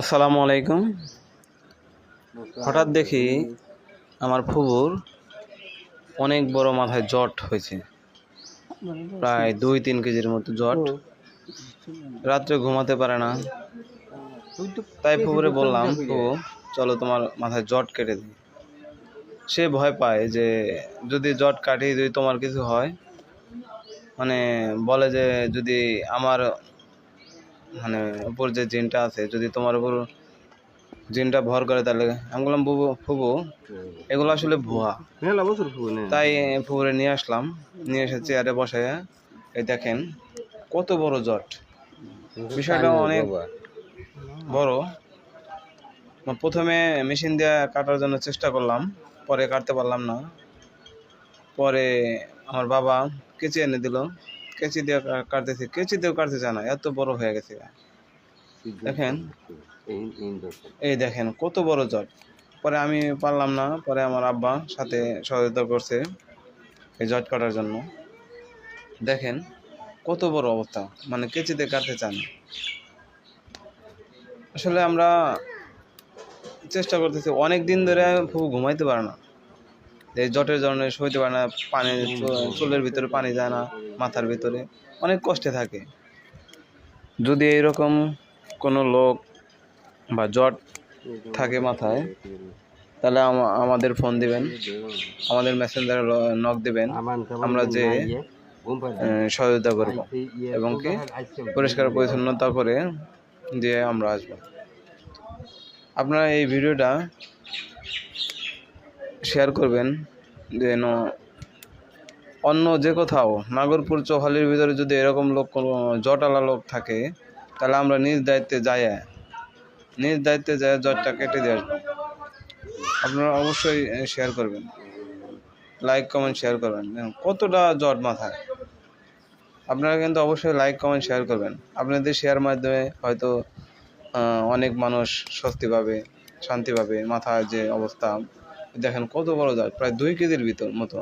আসসালামু আলাইকুম। হঠাৎ দেখি আমার ফুবুর অনেক বড় মাথায় জট হয়েছে। প্রায় দুই তিন কেজির মতো জট। রাত্রে ঘুমাতে পারে না। তাই ফুবুরে বললাম, ফুবু, চলো তোমার মাথায় জট কেটে দিই। সে ভয় পায় যে যদি জট কাটি যদি তোমার কিছু হয় মানে বলে যে যদি আমার মানে উপর যে জিনটা আছে যদি তোমার উপর জিনটা ভর করে তাহলে আমি বললাম বুবু ফুবু। এগুলো আসলে ভুয়া। বছর ফুনে তাই পুকুরে নিয়ে আসলাম। নিয়ে এসে চেয়ারে বসায় এই দেখেন কত বড় জট। বিষয়টা অনেক বড়। প্রথমে মেশিন দিয়ে কাটার জন্য চেষ্টা করলাম পরে কাটতে পারলাম না। পরে আমার বাবা কেচি এনে দিল। কেচি দিয়ে কাটতেছি? কেচি দিয়েও কাটতে চায় না এত বড় হয়ে গেছে। দেখেন। এই দেখেন, কত বড় জট। পরে আমি পারলাম না, পরে আমার আব্বা সাথে সহযোগিতা করছে এই জট কাটার জন্য। দেখেন, কত বড় অবস্থা। মানে কেচিতে কাটতে চান? আসলে আমরা চেষ্টা করতেছি, অনেক দিন ধরে খুব ঘুমাইতে পারে না। এই জটের জন্য সইতে পারে না, পানি চুলের ভিতরে পানি যায় না। মাথার ভিতরে অনেক কষ্টে থাকে। যদি এইরকম কোনো লোক বা জট থাকে মাথায়, তাহলে আমাদের ফোন দিবেন, আমাদের মেসেঞ্জারে নক দিবেন, আমরা যে সহযোগিতা করব এবং কি পরিষ্কার পরিচ্ছন্নতা করে দিয়ে আমরা আসব। আপনারা এই ভিডিওটা শেয়ার করবেন যেন অন্য যে কোথাও, নাগরপুর চৌহালির ভিতরে যদি এরকম লোক জটালা লোক থাকে, তাহলে আমরা নিজ দায়িত্বে যাই নিজ দায়িত্বে যায় জটটা কেটে দিয়ে আসব। আপনারা অবশ্যই শেয়ার করবেন। লাইক কমেন্ট শেয়ার করবেন। কতটা জট মাথায়। আপনারা কিন্তু অবশ্যই লাইক কমেন্ট শেয়ার করবেন। আপনাদের শেয়ার মাধ্যমে হয়তো অনেক মানুষ স্বস্তি পাবে, শান্তি পাবে, মাথার যে অবস্থা। দেখেন কত বড় জট, প্রায় দুই কেজির ভিতর মতো।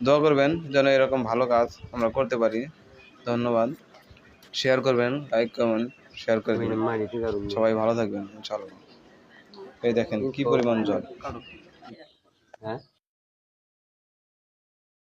দোয়া করবেন যেন এরকম ভালো কাজ আমরা করতে পারি। ধন্যবাদ। শেয়ার করবেন লাইক কমেন্ট শেয়ার করে দিবেন সবাই ভালো থাকবেন ইনশাআল্লাহ। এই দেখেন কি পরিমাণ জল। হ্যাঁ?